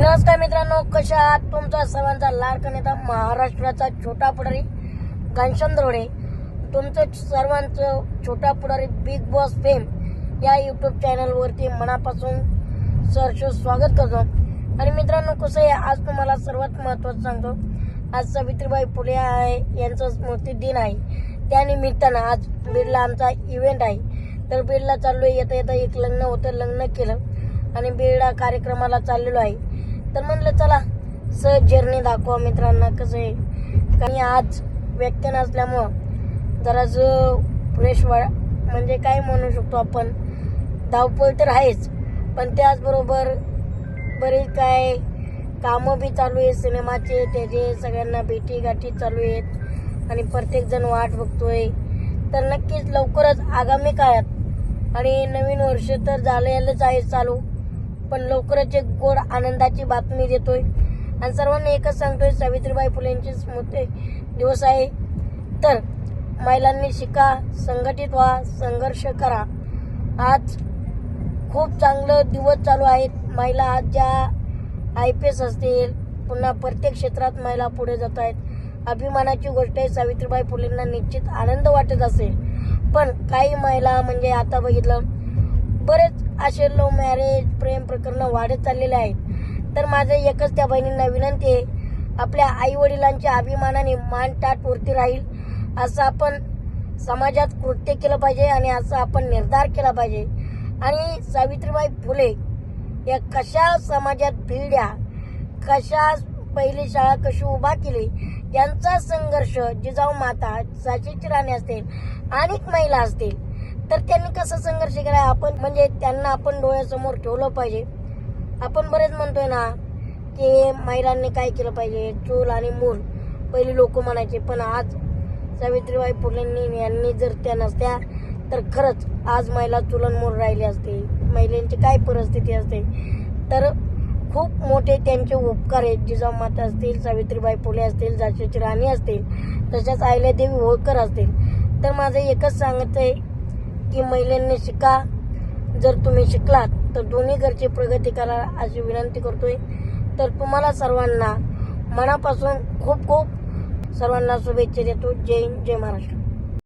नमस्कार मित्रांनो कशा आहात? तुमचा सर्वांचा लाडका नेता महाराष्ट्राचा छोटा पुढारी घनश्याम दरोडे तुमचं सर्वांचं Chhota Pudhari Bigg Boss fame या यूट्यूब चॅनलवरती मनापासून सरशो स्वागत करतो. आणि मित्रांनो कसं आहे आज तुम्हाला सर्वात महत्वाचं सांगतो. आज सावित्रीबाई फुले आहे यांचा स्मृती दिन आहे. त्यानिमित्तानं आज बिडला आमचा इव्हेंट आहे. तर बीडला चाललोय येता येता एक लग्न होतं लग्न केलं. आणि बीडला कार्यक्रमाला चाललेलो आहे. तर म्हणलं चला सहज जर्नी दाखवा मित्रांना कसं आहे. कारण आज व्यक्ती नसल्यामुळं जराच फ्रेश वा म्हणजे काय म्हणू शकतो आपण धावपळ तर आहेच पण त्याचबरोबर बरेच काय कामं बी चालू आहेत सिनेमाचे त्याचे सगळ्यांना भेटी गाठी चालू आहेत आणि प्रत्येकजण वाट बघतोय. तर नक्कीच लवकरच आगामी काळात आणि नवीन वर्ष तर झालेलंच आहे चालू. पण लवकरच एक गोड आनंदाची बातमी देतोय. आणि सर्वांना एकच सांगतोय सावित्रीबाई फुलेंची स्मृती दिवस आहे. तर महिलांनी शिका संघटित व्हा संघर्ष करा. आज खूप चांगलं दिवस चालू आहेत. महिला आज ज्या आय पी एस असतील पुन्हा प्रत्येक क्षेत्रात महिला पुढे जात आहेत. अभिमानाची गोष्ट आहे सावित्रीबाई फुलेंना निश्चित आनंद वाटत असेल. पण काही महिला म्हणजे आता बघितलं बरेच असे लव्ह मॅरेज प्रेम प्रकरण वाढत चाललेले आहेत. तर माझं एकच त्या बहिणींना विनंती आहे आपल्या आई वडिलांच्या अभिमानाने मान ताट वरती राहील असं आपण समाजात कृत्य केलं पाहिजे आणि असं आपण निर्धार केला पाहिजे. आणि सावित्रीबाई फुले या कशा समाजात भिडल्या कशा पहिली शाळा कशी उभा केली यांचा संघर्ष जिजाऊ माता साचीची राणी असतील अनेक महिला असतील तर त्यांनी कसा संघर्ष केला? आपण म्हणजे त्यांना आपण डोळ्यासमोर ठेवलं पाहिजे. आपण बरेच म्हणतोय ना की महिलांनी काय केलं पाहिजे? चूल आणि मूल. पहिले लोक म्हणायचे पण आज सावित्रीबाई फुलेंनी यांनी जर त्या नसत्या तर खरंच आज महिला चुलनमूल राहिली असते. महिलांची काय परिस्थिती असते? तर खूप मोठे त्यांचे उपकार आहेत. जिजामाता असतील सावित्रीबाई फुले असतील झाशीची राणी असतील तशाच अहिल्यादेवी होळकर असतील. तर माझं एकच सांगत आहे की महिलांनी शिका. जर तुम्ही शिकलात तर दोन्ही घरची प्रगती करा अशी विनंती करतोय. तर तुम्हाला सर्वांना मनापासून खूप खूप सर्वांना शुभेच्छा देतो. जय हिंद जय महाराष्ट्र.